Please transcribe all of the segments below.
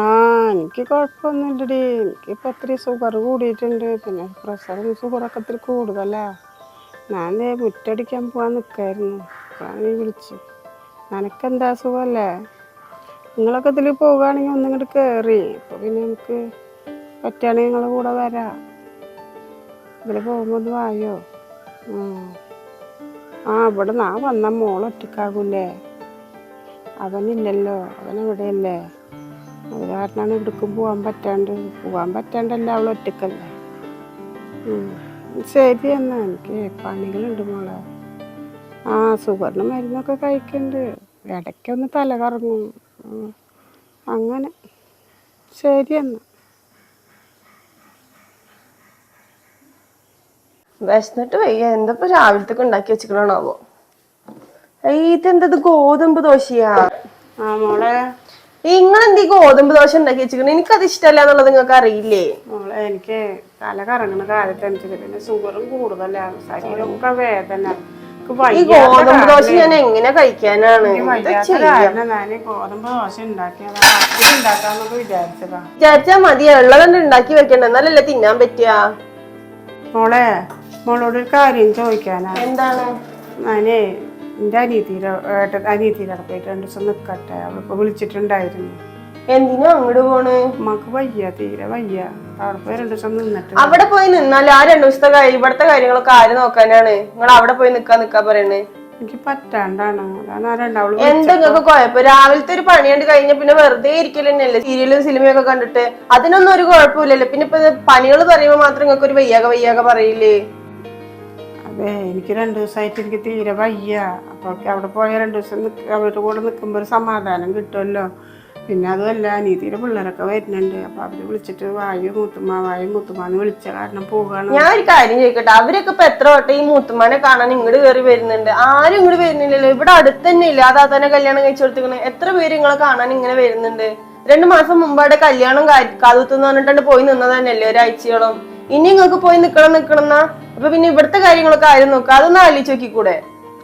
ആ എനിക്ക് കുഴപ്പമൊന്നുമില്ലടി എനിക്കിപ്പോൾ ഒത്തിരി ഷുഗർ കൂടിയിട്ടുണ്ട്. പിന്നെ പ്രഷറും ഷുഗറൊക്കെ ഇത്തിരി കൂടുതലാ. ഞാൻ മുറ്റടിക്കാൻ പോകാൻ നിൽക്കായിരുന്നു അപ്പോഴാണ് നീ വിളിച്ച്. നിനക്കെന്താ സുഖമല്ലേ നിങ്ങളൊക്കെ ഇതിൽ പോവുകയാണെങ്കിൽ ഒന്നും ഇങ്ങോട്ട് കയറി അപ്പോൾ പിന്നെ നമുക്ക് പറ്റുകയാണെങ്കിൽ നിങ്ങളെ കൂടെ വരാം. ഇതിൽ പോകുമ്പോൾ ഒന്ന് വായോ? ആ ഇവിടെ നാ വന്ന മോൾ ഒറ്റക്കാകൂലേ അവനില്ലല്ലോ. അവൻ ഇവിടെയല്ലേ അത് കാരണമാണ് ഇവിടേക്കും പോകാൻ പറ്റാണ്ട് പോകാൻ പറ്റാണ്ടല്ല അവൾ ഒറ്റക്കല്ലേ. ശരി എന്നാ എനിക്ക് പണികളുണ്ട് മോളെ. ആ സുവർണ മരുന്നൊക്കെ കഴിക്കുന്നുണ്ട് ഇടയ്ക്കൊന്ന് തല കറങ്ങും. അങ്ങനെ. ശരി എന്നാ. വിശന്നിട്ട് വയ്യ. എന്തപ്പോ രാവിലത്തേക്ക് ഉണ്ടാക്കി ഇത് ഇതെന്തത് ഗോതമ്പ് ദോശയാ? ആ മോളെ. നിങ്ങളെന്തീ ഗോതമ്പ് ദോശ ഉണ്ടാക്കി വെച്ചിക്കണ എനിക്കത് ഇഷ്ടമല്ല എന്നുള്ളത് നിങ്ങൾക്ക് അറിയില്ലേ? മോളെ എനിക്ക് തല കറങ്ങണ എനിക്ക് പിന്നെ ഷുഗറും കൂടുതലാണ് ശരീരമൊക്കെ വേദന. ഈ ഗോതമ്പ് ദോശ ഞാൻ എങ്ങനെ കഴിക്കാനാണ്? എന്താ വിചാരിച്ചാ മതി. ഉള്ളതുണ്ട് ഉണ്ടാക്കി വെക്കണ്ട. എന്നാലല്ലേ തിന്നാൻ പറ്റിയ മോളെ മോളോട് ഒരു കാര്യം ചോദിക്കാനാ. എന്താണ്? ഞാനേ എന്റെ അനിയത്തിയുടെ അനിയത്തിയുടെ പോയിട്ട് രണ്ട് ദിവസം നിൽക്കട്ടെ അവളിപ്പോൾ വിളിച്ചിട്ടുണ്ടായിരുന്നു. എന്തിനാ അങ്ങോട്ട് പോണേ? മക്ക് വയ്യ തീരെ വയ്യ. അവിടെ പോയി രണ്ടു ദിവസം നിന്നിട്ട്. അവിടെ പോയി നിന്നാൽ ആ രണ്ടു ദിവസത്തെ കാര്യം ഇവിടത്തെ കാര്യങ്ങളൊക്കെ ആര് നോക്കാനാണ്? നിങ്ങൾ അവിടെ പോയി നിക്കാ നിക്കാ പറയണേ. എനിക്ക് പറ്റാണ്ടാണ്. എന്തൊക്കെ കുഴപ്പം? രാവിലത്തെ ഒരു പണിയുണ്ട് കഴിഞ്ഞ പിന്നെ വെറുതെ ഇരിക്കൽ സീരിയലും സീരിയലും സിനിമയൊക്കെ കണ്ടിട്ട് അതിനൊന്നും ഒരു കുഴപ്പമില്ലല്ലോ. പിന്നെ ഇപ്പൊ പണികൾ പറയുമ്പോ മാത്രം നിങ്ങൾക്ക് ഒരു വയ്യാക വയ്യാക പറയില്ലേ? അതെ എനിക്ക് രണ്ട് ദിവസമായിട്ട് എനിക്ക് തീരെ വയ്യ. അപ്പോൾ അവിടെ പോയ രണ്ട് ദിവസം അവരുടെ കൂടെ നിൽക്കുമ്പോൾ ഒരു സമാധാനം കിട്ടുമല്ലോ പിന്നെ അതുമല്ല അനീതിയുടെ പിള്ളേരൊക്കെ വരുന്നുണ്ട്. അപ്പൊ അവർ വിളിച്ചിട്ട് വായു മൂത്തുമ്മ വായു മൂത്തുമ്മ വിളിച്ച കാരണം പോവുകയാണ് ഞാൻ ഒരു കാര്യം ചോദിക്കട്ടെ അവരൊക്കെ ഇപ്പൊ എത്ര വട്ടം ഈ മൂത്തുമാനെ കാണാൻ ഇങ്ങോട്ട് കയറി വരുന്നുണ്ട്? ആരും ഇങ്ങോട്ട് വരുന്നില്ലല്ലോ. ഇവിടെ അടുത്ത് തന്നെ ഇല്ല? അതാ തന്നെ കല്യാണം കഴിച്ചു കൊടുത്തിക്കണ് എത്ര പേര് നിങ്ങളെ കാണാൻ ഇങ്ങനെ വരുന്നുണ്ട്? രണ്ടു മാസം മുമ്പായിട്ട് കല്യാണം കാതുത്തെന്ന് പറഞ്ഞിട്ടുണ്ട് പോയി നിന്നത് തന്നെയല്ലേ ഒരാഴ്ചയോളം? ഇനി നിങ്ങൾക്ക് പോയി നിക്കണം നിക്കണം എന്നാ? അപ്പൊ പിന്നെ ഇവിടുത്തെ കാര്യങ്ങളൊക്കെ ആരും നോക്കുക അതൊന്നും ആലോചിച്ച് നോക്കിക്കൂടെ?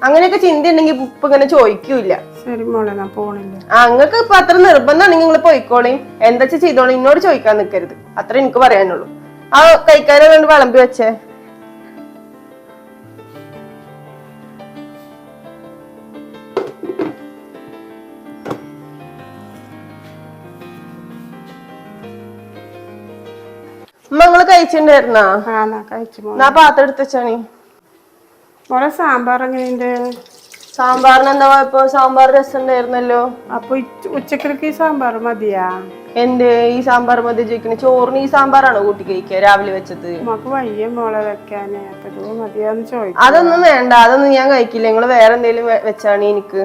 അങ്ങനെയൊക്കെ ചിന്ത ഉണ്ടെങ്കിൽ ഇപ്പൊ ഇങ്ങനെ ചോദിക്കൂല ശരി മോളെ ഞാൻ പോണില്ല. അങ്ങക്ക് ഇപ്പൊ അത്ര നിർബന്ധമാണെങ്കിൽ നിങ്ങൾ പോയിക്കോളേം. എന്താ ചെയ്തോളൂ? എന്നോട് ചോദിക്കാൻ നിൽക്കരുത് അത്ര എനിക്ക് പറയാനുള്ളൂ. ആ കൈക്കാരെ വേണ്ടി വിളമ്പി വെച്ചേ? നിങ്ങൾ കഴിച്ചിട്ടുണ്ടായിരുന്നാ? കഴിച്ചു പാത്രം എടുത്ത് വെച്ചാണി മോളെ സാമ്പാർ എങ്ങനെയുണ്ട്? സാമ്പാറിന് എന്താ ഇപ്പൊ സാമ്പാർ രസം ഉണ്ടായിരുന്നല്ലോ അപ്പൊ ഉച്ചക്കിലേക്ക് ഈ സാമ്പാർ മതിയാ? എന്റെ ഈ സാമ്പാർ മതി ചോദിക്കണ ചോറിന് ഈ സാമ്പാറാണോ കൂട്ടി കഴിക്കുക രാവിലെ വെച്ചത്? നമുക്ക് വയ്യ മോളെ വെക്കാനേ. അപ്പൊ ഇത് മതിയാന്ന് ചോദിക്കും അതൊന്നും വേണ്ട. അതൊന്നും ഞാൻ കഴിക്കില്ല. നിങ്ങൾ വേറെ എന്തെങ്കിലും വെച്ചാണ് എനിക്ക്.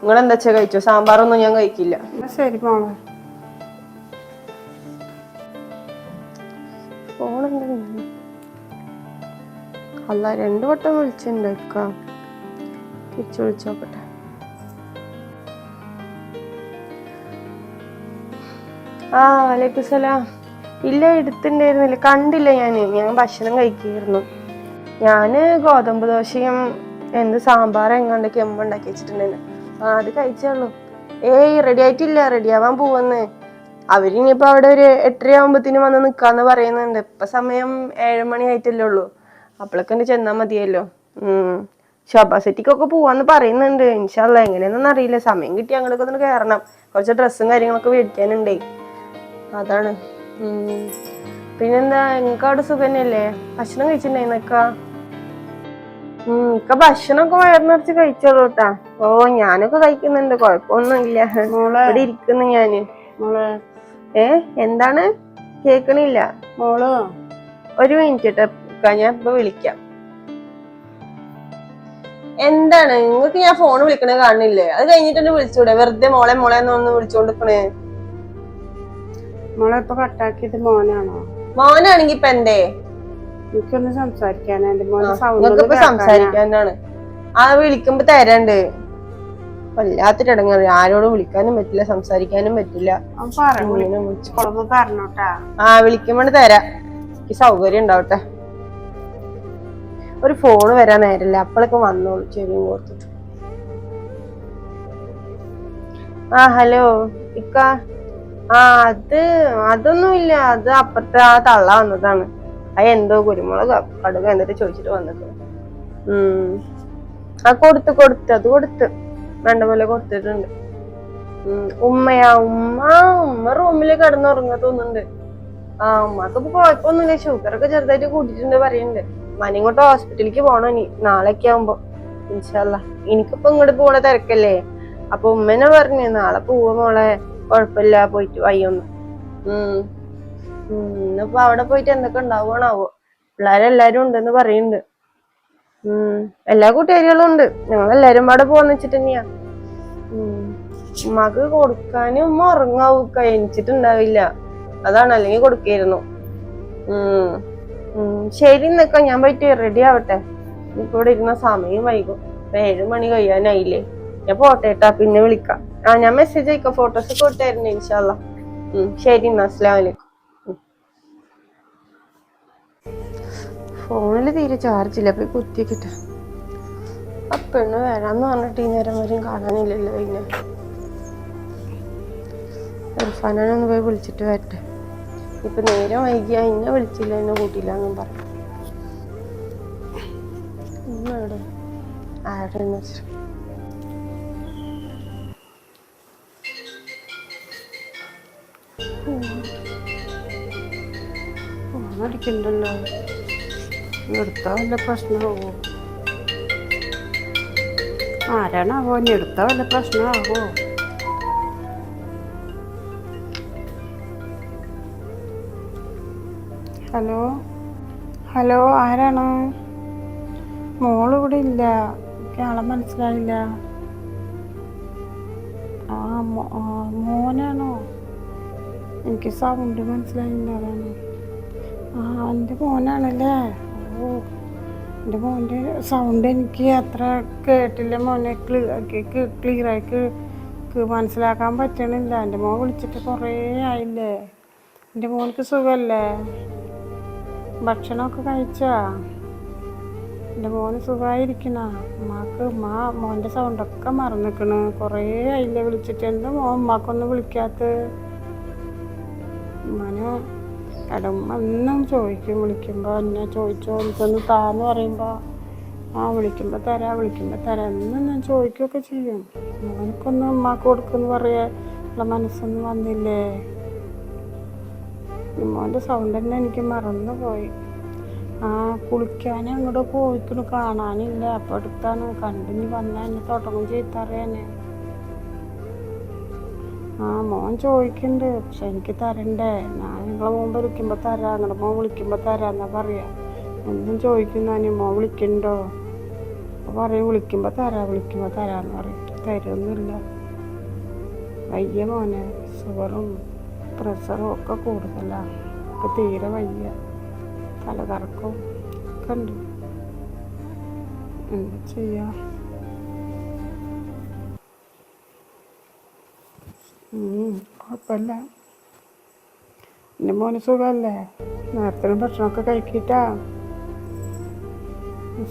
നിങ്ങൾ എന്താ കഴിച്ചോ? സാമ്പാറൊന്നും ഞാൻ കഴിക്കില്ല. ശരി മോളെ. അല്ല രണ്ട് വട്ടം വിളിച്ചിട്ടുണ്ടേക്കാം തിരിച്ചു വിളിച്ചു നോക്കട്ടെ ആ വലൈക്കും സലാം. ഇല്ല എടുത്തിണ്ടായിരുന്നില്ല. കണ്ടില്ല ഞാൻ ഞാൻ ഭക്ഷണം കഴിക്കായിരുന്നു. ഞാൻ ഗോതമ്പ് ദോശയും എന്ത് സാമ്പാർ എങ്ങാണ്ടൊക്കെ എമ്മ ഉണ്ടാക്കി വെച്ചിട്ടുണ്ടായിരുന്നു. ആ അത് കഴിച്ചുള്ളൂ ഏയ് റെഡി ആയിട്ടില്ല. റെഡി ആവാൻ പോവെന്ന്. അവരിനിയിപ്പോ അവിടെ ഒരു എട്ടര ആവുമ്പത്തിന് വന്ന് നിക്കാന്ന് പറയുന്നുണ്ട്. ഇപ്പൊ സമയം ഏഴുമണി ആയിട്ടല്ലേ ഉള്ളൂ. അപ്പോഴൊക്കെ ഒന്ന് ചെന്നാ മതിയല്ലോ. ഉം. ശോഭാസെറ്റിക്കൊക്കെ പോവാന്ന് പറയുന്നുണ്ട്. ഇൻഷാല്ല എങ്ങനെയാണെന്നൊന്നും അറിയില്ല. സമയം കിട്ടി അങ്ങോട്ടൊക്കെ ഒന്ന് കയറണം കുറച്ച് ഡ്രസ്സും കാര്യങ്ങളൊക്കെ മേടിക്കാനുണ്ടേ. അതാണ്. പിന്നെന്താ നിങ്ങൾക്ക് അവിടെ സുഖം തന്നെയല്ലേ? ഭക്ഷണം കഴിച്ചിട്ടുണ്ടായിരുന്നക്ക ഉം ഇക്ക ഭക്ഷണമൊക്കെ വയറിനിറച്ച് കഴിച്ചോളൂ കേട്ടാ ഓ ഞാനൊക്കെ കഴിക്കുന്നുണ്ട്. കുഴപ്പമൊന്നുമില്ല. മോളെ. ഇവിടെ ഇരിക്കുന്നു ഞാൻ. ഏ എന്താണ്? കേക്കണില്ല. മോളോ? ഒരു മിനിറ്റ് കേട്ടോ ഞാൻ ഇപ്പൊ വിളിക്കാം. എന്താണ്? നിങ്ങൾക്ക് ഞാൻ ഫോൺ വിളിക്കണ കാണില്ലേ? അത് കഴിഞ്ഞിട്ടൊന്ന് വിളിച്ചൂടെ? വെറുതെ മോളെ മോളെ ഒന്ന് വിളിച്ചോണ്ടിരിക്കണേ. മോളെ ഇപ്പൊ കട്ടാക്കിയത് മോനാണോ? മോനാണെങ്കി ഇപ്പൊ എന്തേ? എനിക്കൊന്ന് സംസാരിക്കാനാ. എന്റെ മോന്റെ നിങ്ങൾക്ക് സൗണ്ട് സംസാരിക്കാനാണ്. ആ വിളിക്കുമ്പോ തരണ്ട്. വല്ലാത്തൊരു ഇടങ്ങാറ്. ആരോടും വിളിക്കാനും പറ്റില്ല സംസാരിക്കാനും പറ്റില്ല. ആ വിളിക്കുമ്പോൾ തരാം. എനിക്ക് സൗകര്യം ഉണ്ടാവട്ടെ. ഒരു ഫോൺ വരാൻ നേരല്ല അപ്പോഴൊക്കെ വന്നോളൂ. ചെവിയും കോർത്തിട്ട്. ആ ഹലോ ഇക്ക. ആ അത് അതൊന്നുമില്ല. അത് അപ്പുറത്തെ ആ തള്ള വന്നതാണ്. അത് എന്തോ കുരുമുളക് കടുക എന്നിട്ട് ചോദിച്ചിട്ട് വന്നത് ഉം. ആ കൊടുത്ത് കൊടുത്ത്. അത് കൊടുത്ത്. വേണ്ട പോലെ കൊടുത്തിട്ടുണ്ട്. ഉമ്മയാ ഉമ്മ. ഉമ്മ റൂമിൽ കിടന്നുറങ്ങാ തോന്നുന്നുണ്ട്. ആ ഉമ്മക്ക് ഇപ്പൊ കുഴപ്പമൊന്നുമില്ല. ഷുഗർ ഒക്കെ ചെറുതായിട്ട് കൂട്ടിയിട്ടുണ്ട് പറയുന്നുണ്ട്. മനിങ്ങോട്ട് ഹോസ്പിറ്റലിലേക്ക് പോണോ ഇനി. നാളെയൊക്കെ ആവുമ്പോ. ഇൻഷല്ല എനിക്കിപ്പോ ഇങ്ങോട്ട് പോണ തിരക്കല്ലേ? അപ്പൊ ഉമ്മനെ പറഞ്ഞു നാളെ പോവാ മോളെ. കുഴപ്പമില്ല പോയിട്ട് വയ്യൊന്ന്. ഇന്നിപ്പോ അവിടെ പോയിട്ട് എന്തൊക്കെ ഉണ്ടാവുകയാണാവോ പിള്ളേരെല്ലാരും ഉണ്ടെന്ന് പറയുന്നുണ്ട്. എല്ലാ കൂട്ടുകാരികളും ഉണ്ട്. ഞങ്ങൾ എല്ലാരും അവിടെ പോവാന്ന് വെച്ചിട്ട് തന്നെയാ. ഉമ്മക്ക് കൊടുക്കാനും ഉമ്മ ഉറങ്ങാവൂ. കഴിച്ചിട്ടുണ്ടാവില്ല. അതാണ് അല്ലെങ്കിൽ കൊടുക്കായിരുന്നു. ഉം. ശരി നിക്കാം ഞാൻ പോയിട്ട് റെഡി ആവട്ടെ. ഇവിടെ ഇരുന്ന സമയം വൈകും. ഏഴ് മണി കഴിയാനായില്ലേ. ഞാൻ പോട്ടെ കേട്ടാ പിന്നെ വിളിക്കാം. ആ ഞാൻ മെസ്സേജ് അയക്കാം. ഫോട്ടോസ് ഒക്കെ ഇട്ടായിരുന്നു ഇൻഷാല്ല ശരി എന്നാ അലൈക്കും. ഫോണിൽ തീരെ ചാർജ് ഇല്ല പോയി കുത്തിക്കിട്ട് ആ പെണ്ണ് വരാന്ന് പറഞ്ഞിട്ട് ഈ നേരം വരെയും കാണാനില്ലല്ലോ പിന്നെ. ഒന്ന് പോയി വിളിച്ചിട്ട് വരട്ടെ. ഇപ്പൊ നേരം വൈകി എന്നെ വിളിച്ചില്ല എന്നെ കൂട്ടിയില്ല എന്നും പറയും. ഇന്ന് എവിടെ? ആരുടെ വെച്ചു. ഫോണടിക്കണ്ടല്ലോ എടുത്താ വല്ല പ്രശ്നമാവോ? ആരാണാവോ? ഇനി വല്ല പ്രശ്നമാവോ? ഹലോ? ഹലോ ആരാണ്? മോൾ ഇവിടെ ഇല്ല ആളെ മനസ്സിലായില്ല. ആ, മോനാണോ? എനിക്ക് സൗണ്ട് മനസ്സിലായില്ല അതാണ്. ആ എന്റെ മോനാണല്ലേ? ഓ എന്റെ മോന്റെ സൗണ്ട് എനിക്ക് അത്ര കേട്ടില്ല മോനെ. ക്ലിയറായി മനസ്സിലാക്കാൻ പറ്റണില്ല. എന്റെ മോൻ വിളിച്ചിട്ട് കുറേ ആയില്ലേ? എന്റെ മോനക്ക് സുഖമല്ലേ ഭക്ഷണമൊക്കെ കഴിച്ചാ? എന്റെ മോന് സുഖമായിരിക്കണ ഉമ്മാക്ക് ഉമ്മ മോന്റെ സൗണ്ടൊക്കെ മറന്നിക്കണ്. കുറേ അതിന്റെ വിളിച്ചിട്ട്. എന്താ മോൻ ഉമ്മാക്കൊന്നും വിളിക്കാത്ത ഉമ്മനെ കടമ്മ എന്നും ചോദിക്കും. വിളിക്കുമ്പോൾ എന്നെ ചോദിച്ചോ? എനിക്കൊന്ന് താന്ന് പറയുമ്പോൾ ആ വിളിക്കുമ്പോൾ തരാം വിളിക്കുമ്പോൾ തരാം. എന്നും ഞാൻ ചോദിക്കുകയൊക്കെ ചെയ്യും. മോനക്കൊന്നും ഉമ്മാക്ക് കൊടുക്കുമെന്ന് പറയാ മനസ്സൊന്നും വന്നില്ലേ? മോന്റെ സൗണ്ട് തന്നെ എനിക്ക് മറന്നു പോയി ആ കുളിക്കാൻ അങ്ങോട്ട് പോയിക്കണു കാണാനില്ല. അപ്പം അടുത്താണ് കണ്ടിനി വന്നാൽ എന്നെ തുടങ്ങും ചെയ്തറിയാനേ ആ മോൻ ചോദിക്കുന്നുണ്ട് പക്ഷെ എനിക്ക് തരണ്ടേ? ഞാൻ നിങ്ങളെ മോൻ വിളിക്കുമ്പോൾ തരാം. നിങ്ങളുടെ മോൻ വിളിക്കുമ്പോൾ തരാന്നാ പറയാ. ചോദിക്കുന്നു ഞാൻ മോൻ വിളിക്കണ്ടോ? അപ്പോൾ പറയും വിളിക്കുമ്പോൾ തരാം വിളിക്കുമ്പോൾ തരാമെന്ന് പറയും. തരുമൊന്നുമില്ല വയ്യ മോനെ ഷുഗറും പ്രഷറും ഒക്കെ കൂടുതലാണ് ഇപ്പം തീരെ വയ്യ. തലകറക്കവും ഒക്കെ ഉണ്ട്. എന്താ ചെയ്യാ? കുഴപ്പമില്ല എന്റെ മോന് സുഖമല്ലേ നേരത്തെ ഭക്ഷണമൊക്കെ കഴിക്കിട്ടാ?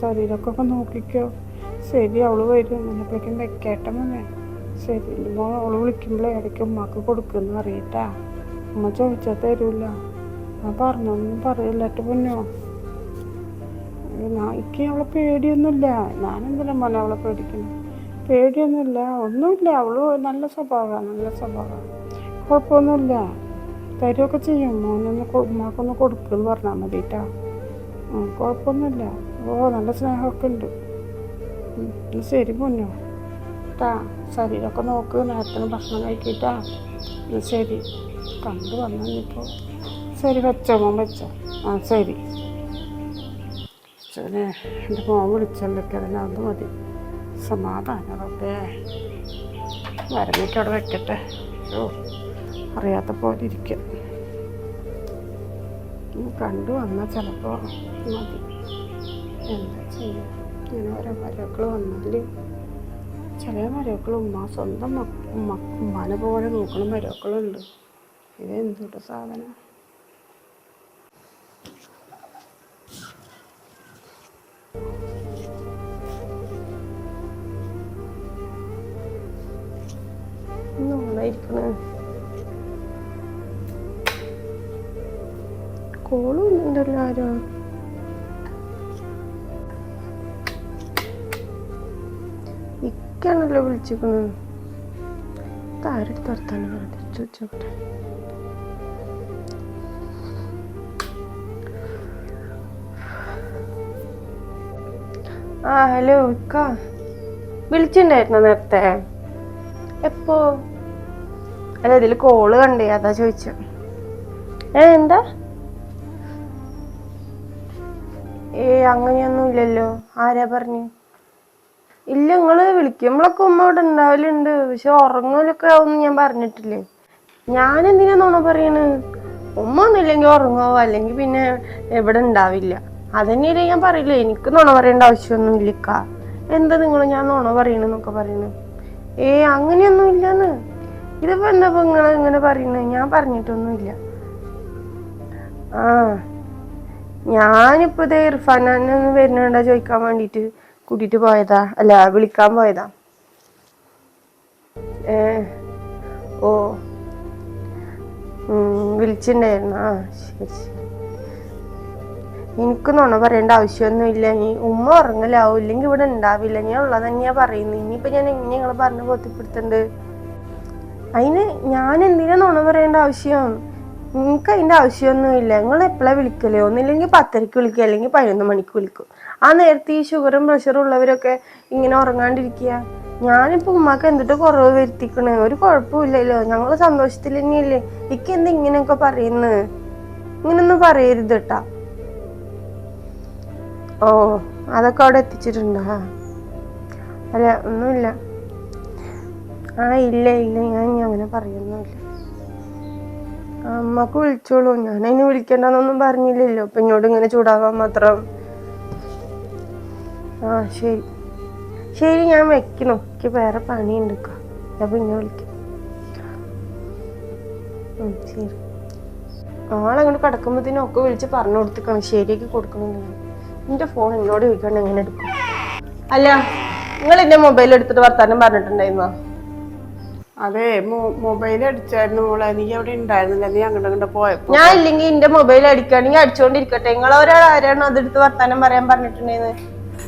ശരീരമൊക്കെ ഒക്കെ നോക്കിക്കോ. ശരി അവൾ വരും. എന്നപ്പോഴേക്കും വെക്കേട്ട മോനെ. ശരി എന്റെ മോൻ അവൾ വിളിക്കുമ്പോഴേ ഇടയ്ക്ക് ഉമ്മാക്ക് കൊടുക്കുമെന്ന് അറിയട്ടാ ഉമ്മ ചോദിച്ചാൽ തരൂല. ഞാൻ പറഞ്ഞൊന്നും പറയില്ലട്ട് പൊന്നോ. എനിക്ക് അവളെ പേടിയൊന്നുമില്ല. ഞാനെന്തിനാ മോനെ അവളെ പേടിക്കുന്നു പേടിയൊന്നുമില്ല ഒന്നുമില്ല. അവൾ നല്ല സ്വഭാവമാണ് നല്ല സ്വഭാവമാണ് കുഴപ്പമൊന്നുമില്ല. തരുമൊക്കെ ചെയ്യും. മോനൊന്ന് ഉമ്മാക്കൊന്ന് കൊടുക്കുമെന്ന് പറഞ്ഞാൽ മതി കേട്ടോ കുഴപ്പമൊന്നുമില്ല. ഓ നല്ല സ്നേഹമൊക്കെ ഉണ്ട്. ശരി പൊന്നോ. ട്ടാ ശരീരമൊക്കെ നോക്ക് നേരത്തിന് ഭക്ഷണം കഴിക്കിട്ടാ ശരി. കണ്ടു വന്നിപ്പോൾ ശരി വെച്ചോ മോൻ വെച്ചോ. ആ ശരി. അച്ഛനെ എന്റെ മോൻ വിളിച്ചല്ലൊക്കെ അത് മതി. സമാധാനം റബ്ബേ. വരണിക്ക് അവിടെ വെക്കട്ടെ. ഓ അറിയാത്ത പോലെ ഇരിക്കും. കണ്ടു വന്നാൽ ചിലപ്പോൾ മതി. എന്താ ചെയ്യുക ഇങ്ങനെ ഓരോ മരമക്കൾ വന്നാൽ ചില മരമക്കൾ ഉമ്മ സ്വന്തം ഉമ്മ ഉമ്മാനെ പോലെ നോക്കണ മരമക്കളുണ്ട്. ഇതെന്തോട്ട് സാധനം? കോളും ഉണ്ടല്ലോ ആരോ. ഇക്കാണല്ലോ വിളിച്ചിരിക്കുന്നത് താരത്ത് വർത്താനം ചോദിച്ചോട്ടെ ആ ഹലോ ഇക്ക. വിളിച്ചിണ്ടായിരുന്നോ നേരത്തെ? എപ്പോ? അല്ല ഇതിൽ കോൾ കണ്ടേ അതാ ചോദിച്ചു. ഏ എന്താ? ഏ അങ്ങനെയൊന്നും ഇല്ലല്ലോ ആരാ പറഞ്ഞു? ഇല്ല നിങ്ങൾ വിളിക്കുമ്പോഴൊക്കെ ഉമ്മ ഇവിടെ ഉണ്ടാവലുണ്ട്. പക്ഷെ ഉറങ്ങലൊക്കെ ആവുമെന്ന് ഞാൻ പറഞ്ഞിട്ടില്ലേ? ഞാൻ എന്തിനാ നോണ പറയണ്? ഉമ്മ ഒന്നുമില്ലെങ്കിൽ ഉറങ്ങോ അല്ലെങ്കിൽ പിന്നെ എവിടെ ഉണ്ടാവില്ല. അതന്നെയല്ലേ ഞാൻ പറയില്ല എനിക്ക് നുണ പറയേണ്ട ആവശ്യമൊന്നും ഇല്ലിക്ക എന്താ നിങ്ങൾ ഞാൻ നുണ പറയണെന്നൊക്കെ പറയണു? ഏ അങ്ങനെയൊന്നും ഇല്ലെന്ന് ഇതിപ്പോ എന്താ നിങ്ങൾ ഇങ്ങനെ പറയുന്നത് ഞാൻ പറഞ്ഞിട്ടൊന്നുമില്ല. ആ ഞാനിപ്പോ ഇതേ ഇർഫാനൊന്ന് വരുന്നുണ്ടോ ചോദിക്കാൻ വേണ്ടിട്ട്. കൂട്ടിട്ട് പോയതാ. അല്ല വിളിക്കാൻ പോയതാ. ഏ ഓ. ഉം, വിളിച്ചിണ്ടായിരുന്നു. ആ ശരി ശരി. എനിക്ക് നുണ പറയേണ്ട ആവശ്യമൊന്നും ഇല്ല നീ ഉമ്മ ഉറങ്ങലാവും. ഇല്ലെങ്കിൽ ഇവിടെ ഉണ്ടാവില്ല. ഞാൻ ഉള്ളത് തന്നെയാ പറയുന്നത്. ഇനിയിപ്പോൾ ഞാൻ എങ്ങനെ നിങ്ങൾ പറഞ്ഞ് ബോധ്യപ്പെടുത്തണ്ട്? അതിന് ഞാൻ എന്തിനാ നുണ പറയേണ്ട ആവശ്യം? നിങ്ങൾക്ക് അതിന്റെ ആവശ്യമൊന്നുമില്ല. നിങ്ങൾ എപ്പോഴാ വിളിക്കലേ? ഒന്നില്ലെങ്കിൽ പത്തരക്ക് വിളിക്കുക. അല്ലെങ്കിൽ പതിനൊന്ന് മണിക്ക് വിളിക്കും. ആ നേരത്തെ ഈ ഷുഗറും പ്രഷറും ഉള്ളവരൊക്കെ ഇങ്ങനെ ഉറങ്ങാണ്ടിരിക്കുക. ഞാനിപ്പോ ഉമ്മാക്ക് എന്തിട്ട് കുറവ് വരുത്തിക്കണേ? ഒരു കുഴപ്പമില്ലല്ലോ ഞങ്ങൾ സന്തോഷത്തിൽ തന്നെയല്ലേ ഇക്ക് എന്ത് ഇങ്ങനെയൊക്കെ പറയുന്നത് ഇങ്ങനൊന്നും പറയരുത് കേട്ടാ ഓ അതൊക്കെ അവിടെ എത്തിച്ചിട്ടുണ്ടോ? അല്ല ഒന്നുമില്ല. ആ ഇല്ല ഇല്ല. ഞാൻ അങ്ങനെ പറയുന്നില്ല അമ്മയ്ക്ക് വിളിച്ചോളൂ. ഞാൻ അതിന് വിളിക്കണ്ടെന്നൊന്നും പറഞ്ഞില്ലല്ലോ. അപ്പൊ ഇങ്ങോട്ട് ഇങ്ങനെ ചൂടാവാൻ മാത്രം. ആ ശരി. ശരി ഞാൻ വെക്കണോ. എനിക്ക് വേറെ പണി ക്കാ. ഞാൻ പിന്നെ വിളിക്കാം. ശരി. ആളങ്ങോട്ട് കിടക്കുമ്പോഴത്തേനും ഒക്കെ വിളിച്ച് പറഞ്ഞു കൊടുത്തിക്കണം. ശരിയാക്കി കൊടുക്കണമെന്ന് എന്റെ ഫോൺ എന്നോട് ചോദിക്കാണ്ട് എങ്ങനെ എടുക്കും? അല്ല നിങ്ങൾ എന്റെ മൊബൈൽ എടുത്തിട്ട് വർത്താനം പറഞ്ഞിട്ടുണ്ടായിരുന്നോ? അതെ മൊബൈൽ അടിച്ചായിരുന്നു മോളെ. നീ അവിടെ ഉണ്ടായിരുന്നില്ല. നീ അങ്ങോട്ട് അങ്ങോട്ട് പോയപ്പോ ഞാൻ ഇല്ലെങ്കിൽ എന്റെ മൊബൈൽ അടിക്കുകയാണെങ്കിൽ അടിച്ചോണ്ടിരിക്കട്ടെ. നിങ്ങൾ ഒരാൾ ആരാണോ അതെടുത്ത് വർത്താനം പറയാൻ പറഞ്ഞിട്ടുണ്ടായിരുന്നു?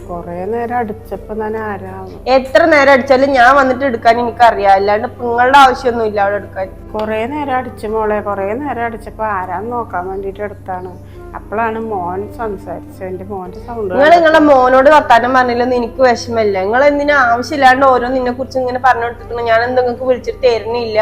കൊറേ നേരം അടിച്ചപ്പോ ഞാൻ ആരാവും എത്ര നേരം അടിച്ചാലും ഞാൻ വന്നിട്ട് എടുക്കാൻ എനിക്കറിയാം. അല്ലാണ്ട് നിങ്ങളുടെ ആവശ്യമൊന്നും ഇല്ല അവിടെ എടുക്കാൻ. കൊറേ നേരം അടിച്ചു മോളെ കൊറേ നേരം അടിച്ചപ്പോ ആരാന്ന് നോക്കാൻ വേണ്ടിട്ട് എടുത്താണ്. അപ്പോഴാണ് മോൻ സംസാരിച്ചത്. എന്റെ മോന്റെ സൗണ്ട് നിങ്ങൾ നിങ്ങളെ മോനോട് വർത്താനം പറഞ്ഞില്ലെന്ന് എനിക്ക് വിഷമമില്ല. നിങ്ങൾ എന്തിനാ ആവശ്യമില്ലാണ്ട് ഓരോ നിന്നെ കുറിച്ച് ഇങ്ങനെ പറഞ്ഞു ഞാൻ എന്തെങ്കിലും വിളിച്ചിട്ട് തരുന്നില്ല.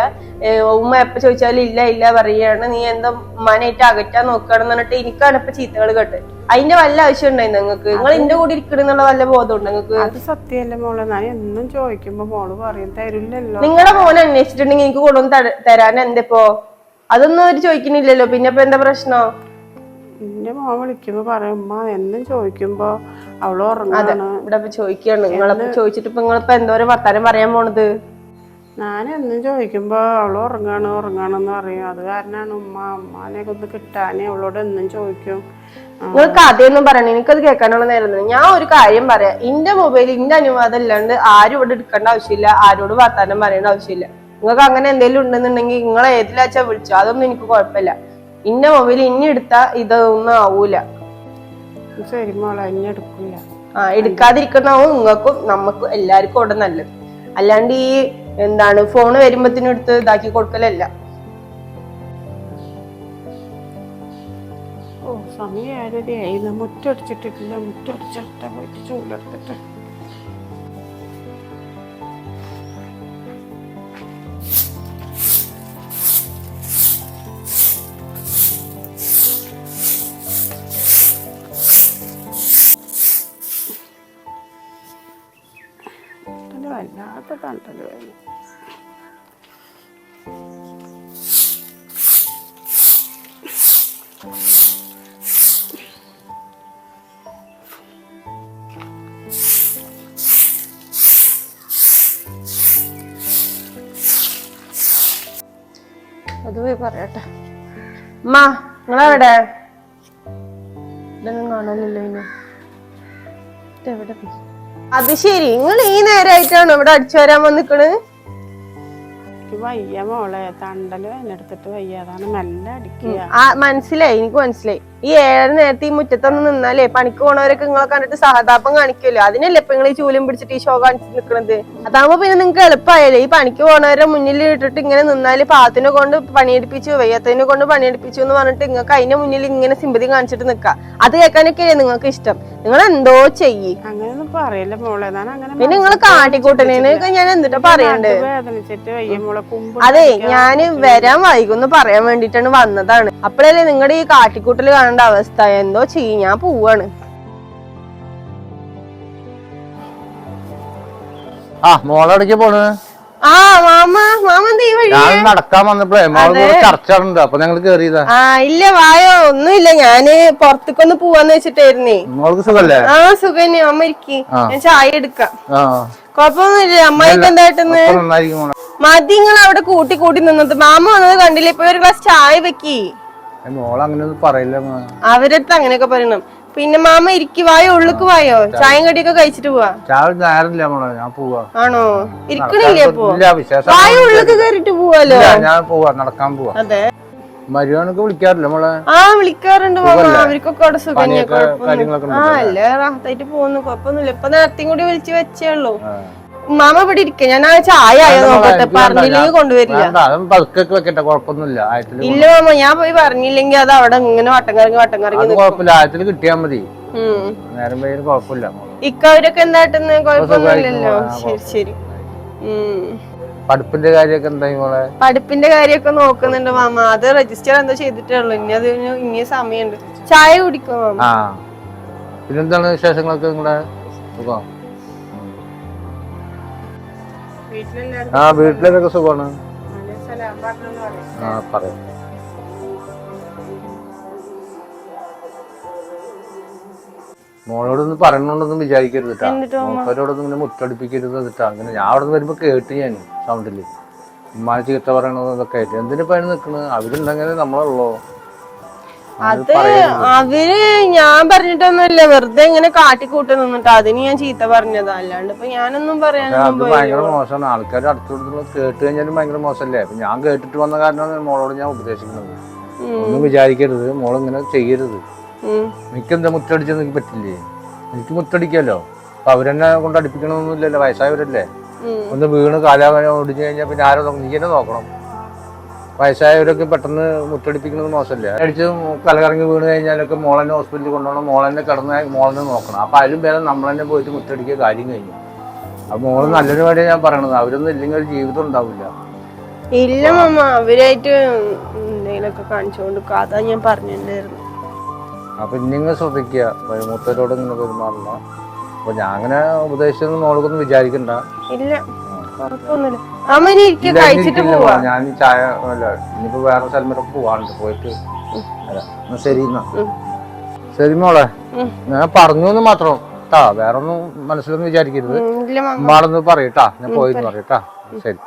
ഉമ്മ എപ്പോ ചോദിച്ചാലും ഇല്ല ഇല്ല പറയാണ്. നീ എന്താ ഉമ്മാനായിട്ട് അകറ്റാൻ നോക്കുകയാണെന്ന് പറഞ്ഞിട്ട് എനിക്കാണ് ഇപ്പൊ ചീത്തകൾ കേട്ട് അതിന്റെ വല്ല ആവശ്യം ഉണ്ടായി നിങ്ങൾക്ക്? നിങ്ങൾ എന്റെ കൂടെ ഇരിക്കണെന്നുള്ള വല്ല ബോധമുണ്ട് നിങ്ങൾക്ക്? അത് സത്യമല്ല മോളെ. ഞാൻ എന്നും ചോദിക്കുമ്പോ മോൾ പറയും തരില്ലല്ലോ. നിങ്ങളുടെ മോനെ അന്വേഷിച്ചിട്ടുണ്ടെങ്കിൽ എനിക്ക് കൊണ്ടുവന്ന് തരാൻ എന്തിപ്പോ അതൊന്നും അവർ ചോദിക്കുന്നില്ലല്ലോ. പിന്നെ ഇപ്പൊ എന്താ പ്രശ്നം? എന്റെ മോൻ വിളിക്കുമ്പോ പറയും ഉമ്മ എന്നും ചോദിക്കുമ്പോ അവൾ ഉറങ്ങാണ്. ഇവിടെ ഇപ്പൊ ചോദിക്കാണ്. നിങ്ങളിപ്പോ ചോദിച്ചിട്ട് ഇപ്പൊ നിങ്ങളിപ്പോ എന്തോരം വർത്താനം പറയാൻ പോണത്? ഞാൻ എന്നും ചോദിക്കുമ്പോ അവൾ ഉറങ്ങാണ് ഉറങ്ങാണെന്ന് പറയും. അത് കാരണമാണ് ഉമ്മ ഉമ്മാനെ ഒന്ന് കിട്ടാനേ അവളോട് എന്നും ചോദിക്കും. ആ, നിങ്ങൾ കഥയൊന്നും പറയണ എനിക്കത് കേൾക്കാനുള്ള നേരം ഞാൻ ഒരു കാര്യം പറയാം. ഇന്റെ മൊബൈൽ ഇന്റെ അനുവാദം ഇല്ലാണ്ട് ആരും ഇവിടെ എടുക്കേണ്ട ആവശ്യമില്ല. ആരോട് വർത്താനം പറയേണ്ട ആവശ്യമില്ല. നിങ്ങൾക്ക് അങ്ങനെ എന്തെങ്കിലും ഉണ്ടെന്നുണ്ടെങ്കിൽ നിങ്ങളെ ഏതിലാച്ചാ വിളിച്ചോ അതൊന്നും എനിക്ക് കുഴപ്പമില്ല. ഇന്റെ മൊബൈൽ ഇനി എടുത്താ ഇതൊന്നും ആവൂല. ശരി മോളെ ഇനി എടുക്കില്ല ആ എടുക്കാതിരിക്കണാവും നിങ്ങൾക്കും നമുക്കും എല്ലാവർക്കും അവിടെ നല്ലത്. അല്ലാണ്ട് ഈ എന്താണ് ഫോണ് വരുമ്പത്തിനും എടുത്ത് ഇതാക്കി കൊടുക്കലല്ല. ഓ സമയം ഏഴരയായി മുറ്റടിച്ചിട്ടില്ല മുറ്റടിച്ചിട്ട് പോയിട്ട് ചൂലെടുത്തിട്ട്. പോയി പറയട്ടെ. അമ്മ നിങ്ങളെവിടെ? ഇതൊന്നും കാണാനില്ലല്ലോ ഇനി. എവിടെ പോയി? അത് ശരി നിങ്ങൾ ഈ നേരമായിട്ടാണ് ഇവിടെ അടിച്ചു വരാൻ വന്നിക്കണ്? എനിക്ക് വയ്യ മോളെ തണ്ടൽ അതിനെടുത്തിട്ട് വയ്യ. അതാണ് മെല്ലെ അടിക്കുക. മനസ്സിലായി എനിക്ക് മനസ്സിലായി. ഈ ഏഴര നേരത്തെ ഈ മുറ്റത്തൊന്ന് നിന്നാലേ പണിക്ക് പോണവരൊക്കെ നിങ്ങളെ കണ്ടിട്ട് സഹതാപം കാണിക്കുമല്ലോ അതിനല്ലേ ഇപ്പൊ നിങ്ങൾ ഈ ചൂലും പിടിച്ചിട്ട് ഈ ഷോ കാണിച്ച് നിൽക്കുന്നത് അതാകുമ്പോ പിന്നെ നിങ്ങൾക്ക് എളുപ്പമായല്ലേ ഈ പണിക്ക് പോണവരെ മുന്നിൽ ഇട്ടിട്ട് ഇങ്ങനെ നിന്നാൽ പാത്തിനെ കൊണ്ട് പണിയെടുപ്പിച്ചു വയ്യാത്തതിനെ കൊണ്ട് പണിയെടുപ്പിച്ചു എന്ന് പറഞ്ഞിട്ട് നിങ്ങൾക്ക് അതിന്റെ മുന്നിൽ ഇങ്ങനെ സിമ്പതി കാണിച്ചിട്ട് നിൽക്കാം അത് കേൾക്കാനൊക്കെയല്ലേ നിങ്ങൾക്ക് ഇഷ്ടം. നിങ്ങൾ എന്തോ ചെയ്യ്. അങ്ങനെയൊന്നും പറയല്ലേ മോളെ. പിന്നെ നിങ്ങൾ കാട്ടിക്കൂട്ടണേനൊക്കെ ഞാൻ എന്തിട്ട് പറയണ്ട്? അതെ ഞാൻ വരാൻ വൈകുന്നു പറയാൻ വേണ്ടിട്ടാണ് വന്നതാണ്. അപ്പോഴല്ലേ നിങ്ങളുടെ ഈ കാട്ടിക്കൂട്ടൽ കാണേണ്ട അവസ്ഥ? എന്തോ ചെയ്യും ഞാൻ പോവാണ്. ആ മോളടക്ക് പോണ്? ആ മാമ മാമ ഈ വഴി ഞാൻ നടക്കാൻ വന്നപ്പോഴേ മോൾ ചർച്ച ഉണ്ട് അപ്പൊ ഞങ്ങൾ കേറിയതാ. ആ ഇല്ല വായോ ഒന്നുമില്ല. ഞാൻ പുറത്തേക്കൊന്ന് പോവാന്ന് വെച്ചിട്ടായിരുന്നേ. മോൾക്ക് സുഖല്ലേ? ആ സുഖന്നെ. അമ്മ ഇരിക്കി. ഞാൻ ചായ എടുക്കാം. കൊഴപ്പൊന്നുമില്ല അമ്മായിക്ക് എന്തായിട്ടെന്ന് മതി നിങ്ങൾ അവിടെ കൂട്ടി കൂട്ടി നിന്നത്. മാമ വന്നത് കണ്ടില്ല? ഇപ്പൊ ഒരു ഗ്ലാസ് ചായ വെക്കി. മോൾ അങ്ങനെയൊന്നും പറയില്ല മോളെ. അവരടുത്ത് അങ്ങനെയൊക്കെ പറയണം. പിന്നെ മാമ ഇരിക്കി വായോ ഉള്ളിക്ക് വായോ? ചായം കടിയൊക്കെ കഴിച്ചിട്ട് പോവാ? ചായ നേരമില്ല മോളെ ഞാൻ പോവാ. ആണോ? ഇരിക്കണില്ലേ അപ്പൊ വായ ഉള്ളിക്ക് പോവാലോ? ഞാൻ പോവാ നടക്കാൻ പോവാ. അതെ. മരുവാനൊക്കെ വിളിക്കാറില്ല മോളെ? ആ വിളിക്കാറുണ്ട് മാമ. അവർക്കൊക്കെ അവിടെ ആ അല്ലേ? റാഹത്തായിട്ട് പോകുന്നു. കുഴപ്പമൊന്നുമില്ല. ഇപ്പൊ നേരത്തെയും കൂടി വിളിച്ചു വെച്ചേ ഉള്ളൂ. മാമ ഇവിടെ ഇരിക്ക. ഞാൻ ആ ചായ ആയോ നോക്കട്ടെ. പറഞ്ഞില്ലെങ്കിൽ കൊണ്ടുവരില്ല. പതുക്കൊക്കെ വെക്കട്ടെ കുഴപ്പമൊന്നുമില്ല. ഇല്ല മാമ ഞാൻ പോയി പറഞ്ഞില്ലെങ്കിൽ അത് അവിടെ ഇങ്ങനെ വട്ടം കറങ്ങി വട്ടം കറങ്ങി കുഴപ്പമില്ല. ആയത്തിൽ കിട്ടിയാ മതി. ഇക്കവരൊക്കെ നേരം പേര് കുഴപ്പമില്ല. ഇക്കവരൊക്കെ എന്തായിട്ടെന്ന് കുഴപ്പമൊന്നുമില്ലല്ലോ. ശരി ശരി. പഠിപ്പിന്റെ കാര്യമൊക്കെ എന്തായി മോളെ? പഠിപ്പിന്റെ കാര്യമൊക്കെ നോക്കുന്നുണ്ട് മാമ. അത് രജിസ്റ്റർ എന്തോ ചെയ്തിട്ടേ ഉള്ളൂ ഇനി അത് ഇനി സമയമുണ്ട്. ചായ കുടിക്കോ മാമ? പിന്നെന്താണ് വിശേഷങ്ങളൊക്കെ നിങ്ങളെ സുഖം? ആ വീട്ടിലേക്കൊക്കെ സുഖമാണ്. ആ പറയാം. മോളോടൊന്നും പറയണോണ്ടൊന്നും വിചാരിക്കരുത് മൂപ്പരോടൊന്നും ഇങ്ങനെ മുറ്റടിപ്പിക്കരുത് എന്നിട്ടാ അങ്ങനെ ഞാൻ അവിടെ നിന്ന് വരുമ്പോ കേട്ട് ഞാൻ സൗണ്ടിൽ ഉമ്മാനെ ചീത്ത പറയണതൊക്കെ ആയിട്ട്. എന്തിനാ പനി നിക്കണ്? അവരുണ്ടെങ്കിൽ നമ്മളുള്ളൂ അത് അവർ ഞാൻ പറഞ്ഞിട്ടൊന്നുമില്ല. വെറുതെ ഇങ്ങനെ കാട്ടിക്കൂട്ടി നിന്നിട്ട് അതിന് ഞാൻ ചീത്ത പറഞ്ഞതാ. അല്ലാണ്ട് ഇപ്പൊ ഞാനൊന്നും പറയാനൊന്നും ഭയങ്കര മോശമാണ്. ആൾക്കാർ അടുത്തുള്ള കേട്ട് കഴിഞ്ഞാലും ഭയങ്കര മോശമല്ലേ? അപ്പൊ ഞാൻ കേട്ടിട്ട് വന്ന കാരണമാണ് മോളോട് ഞാൻ ഉപദേശിക്കുന്നത്. ഒന്നും വിചാരിക്കരുത്. മോളിങ്ങനെ ചെയ്യരുത്. ഉം. എനിക്കെന്താ മുറ്റടിച്ചെന്ന് എനിക്ക് പറ്റില്ലേ? എനിക്ക് മുറ്റടിക്കല്ലോ അപ്പൊ അവരെന്നെ കൊണ്ട് അടുപ്പിക്കണമെന്നില്ലല്ലോ വയസ്സായവരല്ലേ? ഒന്ന് വീണ് കാലാകാലം ഓടിച്ചു കഴിഞ്ഞാൽ പിന്നെ ആരോ നീ തന്നെ നോക്കണം. വയസ്സായവരൊക്കെ പെട്ടെന്ന് മുട്ടടിപ്പിക്കുന്നത് മോശമല്ലേ? അടിച്ച് കലകറങ്ങി വീണ് കഴിഞ്ഞാലൊക്കെ മോളെന്നെ ഹോസ്പിറ്റലിൽ കൊണ്ടുപോകണം മോളെന്നെ കിടന്ന് മോളെന്നെ നോക്കണം. അപ്പോൾ അതിലും പേരെ നമ്മൾ തന്നെ പോയിട്ട് മുട്ടടിക്കുക കാര്യം കഴിഞ്ഞു. അപ്പം മോൾ നല്ലൊരു വേണ്ടി ഞാൻ പറയണത് അവരൊന്നും ഇല്ലെങ്കിൽ ഒരു ജീവിതം ഉണ്ടാവില്ല. ഇല്ല മമ്മ അവരായിട്ട് എന്തെങ്കിലുമൊക്കെ കാണിച്ചുകൊണ്ട് അതാ ഞാൻ പറഞ്ഞിട്ടുണ്ടായിരുന്നു. അപ്പൊ നിങ്ങൾ ശ്രദ്ധിക്കുക. മൂത്തവരോട് ഇങ്ങനെ പെരുമാറില്ല അപ്പൊ ഞാൻ അങ്ങനെ ഉപദേശിച്ചൊന്നും മോൾക്കൊന്നും വിചാരിക്കണ്ട. ഇല്ല. കുഴപ്പമൊന്നുമില്ല. അമ്മ ഇനി ഇരിക്ക കഴിച്ചിട്ട് പോവാ. ഞാൻ ചായ അല്ല ഇനിയിപ്പോ വേറെ സ്ഥലം വരെ പോവാണ്ട് പോയിട്ട് അല്ല ശരി എന്നാ. ശരി മോളെ. ഞാൻ പറഞ്ഞു എന്ന് മാത്രം. ട്ടാ വേറൊന്നും മനസ്സിലൊന്നും വിചാരിക്കരുത്. ഉമ്മാടൊന്ന് പറയട്ടാ ഞാൻ പോയിന്ന് പറയട്ടാ ശരി.